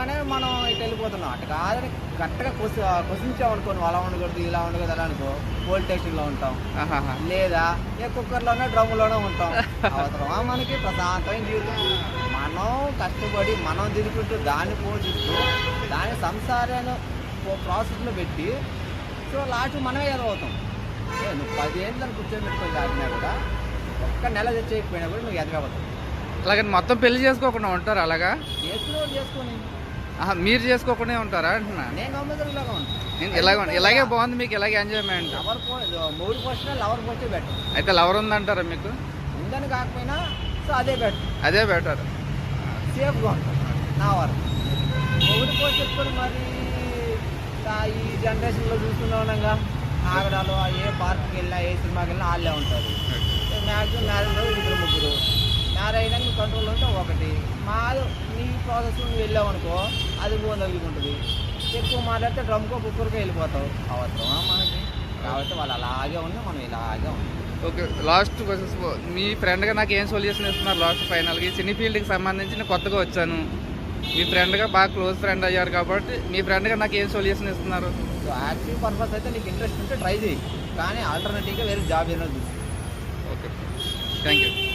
మనం ఇటు వెళ్ళిపోతున్నాం. అటు కాదని కరెక్ట్గా క్వశ్చన్ అనుకోను అలా ఉండకూడదు ఇలా ఉండకూడదు అలా అనుకో పోలీస్ స్టేషన్లో ఉంటాం. లేదా ఏ కుక్కర్లోనే డ్రమ్ములోనే ఉంటాం. అవసరమా మనకి? ప్రశాంతమైన జీవితం. మనం కష్టపడి మనం తిరుగుతూ దాన్ని పోషిస్తూ దాని సంసారాన్ని ప్రాసెస్లో పెట్టి సో లాస్ట్ మనమే ఎదగవుతాం ఏ, నువ్వు పదేళ్ళు అని కూర్చోబెట్టుకొని దాటినా కూడా ఒక్క నెల తెచ్చేయకపోయినా కూడా నువ్వు ఎదగవుతావు. అలాగని మొత్తం పెళ్ళి చేసుకోకుండా ఉంటారు అలాగా? చేసుకునే చేసుకొని. మీరు చేసుకోకుండా ఉంటారా అంటున్నా? నేను ఉంటాను ఇలాగ ఇలాగే బాగుంది మీకు ఇలాగే ఎంజాయ్మెంట్ లవర్ మూడు లవర్ పోస్టే బెటర్. అయితే లవర్ ఉందంటారా మీకు? ఉందని కాకపోయినా సో అదే బెటర్. అదే బెటర్. సేఫ్గా నా వరకు. ఒకటి పోయి చెప్పుకొని మరి? ఆ ఈ జనరేషన్లో ఆగడాలు ఏ పార్క్కి వెళ్ళినా ఏ సినిమాకి వెళ్ళినా వాళ్ళే ఉంటారు. మ్యాక్సిమం మ్యారేజ్ రోజు ఇద్దరు ముగ్గురు. మ్యారేజ్ అయినాక కంట్రోల్ ఉంటే ఒకటి. మా నీ ప్రాసెస్ నువ్వు వెళ్ళావు అనుకో అది పోని తగులుకుంటుంది. ఎక్కువ మాట్లాడితే డ్రమ్కో కుక్కర్కో వెళ్ళిపోతావు. అవసరమా మనకి? కాబట్టి వాళ్ళు అలాగే ఉన్నా మనం ఇలాగే ఉన్నాం. ఓకే లాస్ట్ క్వశ్చన్స్ మీ ఫ్రెండ్గా నాకు ఏం సొల్యూషన్ ఇస్తున్నారు లాస్ట్ ఫైనల్కి సినీ ఫీల్డ్కి సంబంధించి నేను కొత్తగా వచ్చాను. మీ ఫ్రెండ్గా బాగా క్లోజ్ ఫ్రెండ్ అయ్యారు కాబట్టి మీ ఫ్రెండ్గా నాకు ఏం సొల్యూషన్ ఇస్తున్నారు? సో యాక్టివ్ పర్పస్ అయితే నీకు ఇంట్రెస్ట్ ఉంటే ట్రై చేయి. కానీ ఆల్టర్నేటివ్గా వేరే జాబ్ ఏదైనా చూసి ఓకే థ్యాంక్ యూ